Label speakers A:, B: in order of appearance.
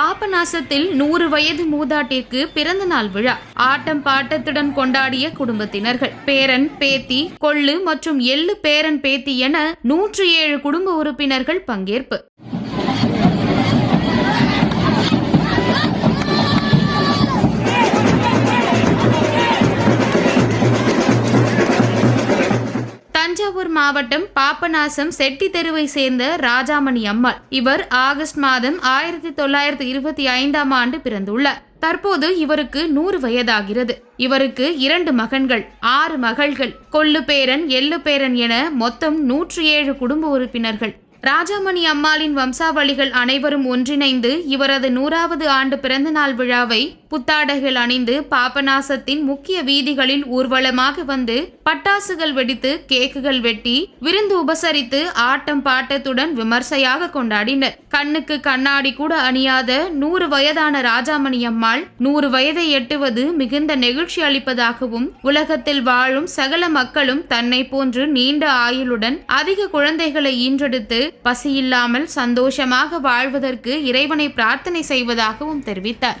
A: பாபநாசத்தில் நூறு வயது மூதாட்டிற்கு பிறந்த நாள் விழா. ஆட்டம் பாட்டத்துடன் கொண்டாடிய குடும்பத்தினர்கள். பேரன் பேத்தி கொள்ளு மற்றும் எள்ளு பேரன் பேத்தி என நூற்றி ஏழு குடும்ப உறுப்பினர்கள் பங்கேற்பு. தஞ்சாவூர் மாவட்டம் பாபநாசம் செட்டி தெருவை சேர்ந்த ராஜாமணி அம்மாள். இவர் ஆகஸ்ட் மாதம் ஆயிரத்தி தொள்ளாயிரத்தி இருபத்தி ஐந்தாம் ஆண்டு பிறந்துள்ளார். தற்போது இவருக்கு நூறு வயதாகிறது. இவருக்கு இரண்டு மகன்கள் ஆறு மகள்கள். கொள்ளு பேரன் எள்ளு பேரன் என மொத்தம் நூற்றி ஏழு குடும்ப உறுப்பினர்கள். ராஜாமணி அம்மாளின் வம்சாவளிகள் அனைவரும் ஒன்றிணைந்து இவரது நூறாவது ஆண்டு பிறந்த நாள் விழாவை புத்தாடைகள் அணிந்து பாபநாசத்தின் முக்கிய வீதிகளில் ஊர்வலமாக வந்து பட்டாசுகள் வெடித்து கேக்குகள் வெட்டி விருந்து உபசரித்து ஆட்டம் பாட்டத்துடன் விமர்சையாக கொண்டாடினர். கண்ணுக்கு கண்ணாடி கூட அணியாத நூறு வயதான ராஜாமணி அம்மாள் நூறு வயதை எட்டுவது மிகுந்த நெகிழ்ச்சி அளிப்பதாகவும் உலகத்தில் வாழும் சகல மக்களும் தன்னை போன்று நீண்ட ஆயுளுடன் அதிக குழந்தைகளை ஈன்றெடுத்து பசியில்லாமல் சந்தோஷமாக வாழ்வதற்கு இறைவனை பிரார்த்தனை செய்வதாகவும் தெரிவித்தார்.